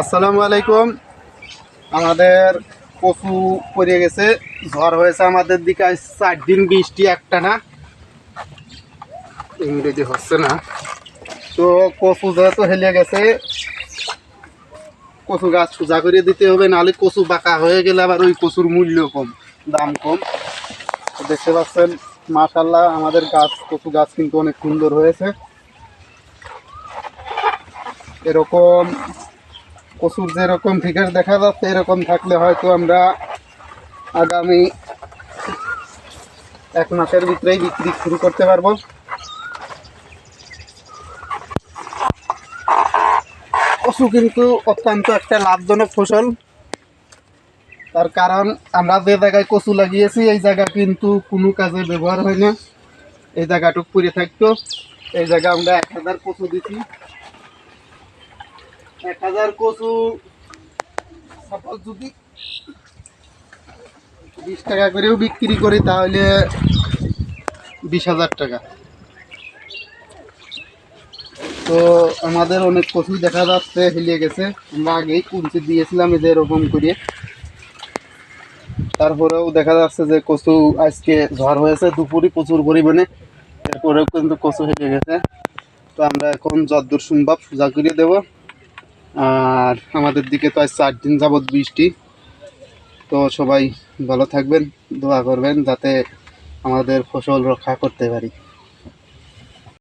আসসালামু আলাইকুম। আমাদের কচু পড়ে গেছে, ঝড় হয়েছে আমাদের দিকে চার দিন বৃষ্টি একটা না। ইংরেজি হচ্ছে না। তো কচু যেহেতু হেলে গেছে, কচু গাছ সোজা করে দিতে হবে, নাহলে কচু বাঁকা হয়ে গেলে আবার ওই কচুর মূল্য কম, দাম কম। দেখতে পাচ্ছেন মাশাল্লাহ আমাদের গাছ, কচু গাছ কিন্তু অনেক সুন্দর হয়েছে। এরকম কচুর যেরকম ফিগার দেখা যাচ্ছে, এরকম থাকলে হয়তো আমরা আগামী এক মাসের ভিতরেই বিক্রি শুরু করতে পারব। কচু কিন্তু অত্যন্ত একটা লাভজনক ফসল। তার কারণ, আমরা যে জায়গায় কচু লাগিয়েছি, এই জায়গা কিন্তু কোনো কাজে ব্যবহার হয় না। এই জায়গাটুক পড়ে থাকতো। এই জায়গা আমরা এক হাজার কচু দিছি। বিশ টাকা করেও বিক্রি করি, তাহলে বিশ হাজার টাকা। তো আমাদের অনেক কচু দেখা যাচ্ছে, হিলিয়ে গেছে। আমরা আগেই কুঞ্চি দিয়েছিলাম যে এরকম করে। তারপরেও দেখা যাচ্ছে যে কচু আজকে ঝড় হয়েছে দুপুরে প্রচুর পরিমাণে। এরপরেও কিন্তু কচু হেলে গেছে। তো আমরা এখন যদ্দূর সম্ভব সোজা করে দেবো। আর আমাদের দিকে তো আজ চার দিন যাবৎ বৃষ্টি। তো সবাই ভালো থাকবেন, দোয়া করবেন যাতে আমাদের ফসল রক্ষা করতে পারি।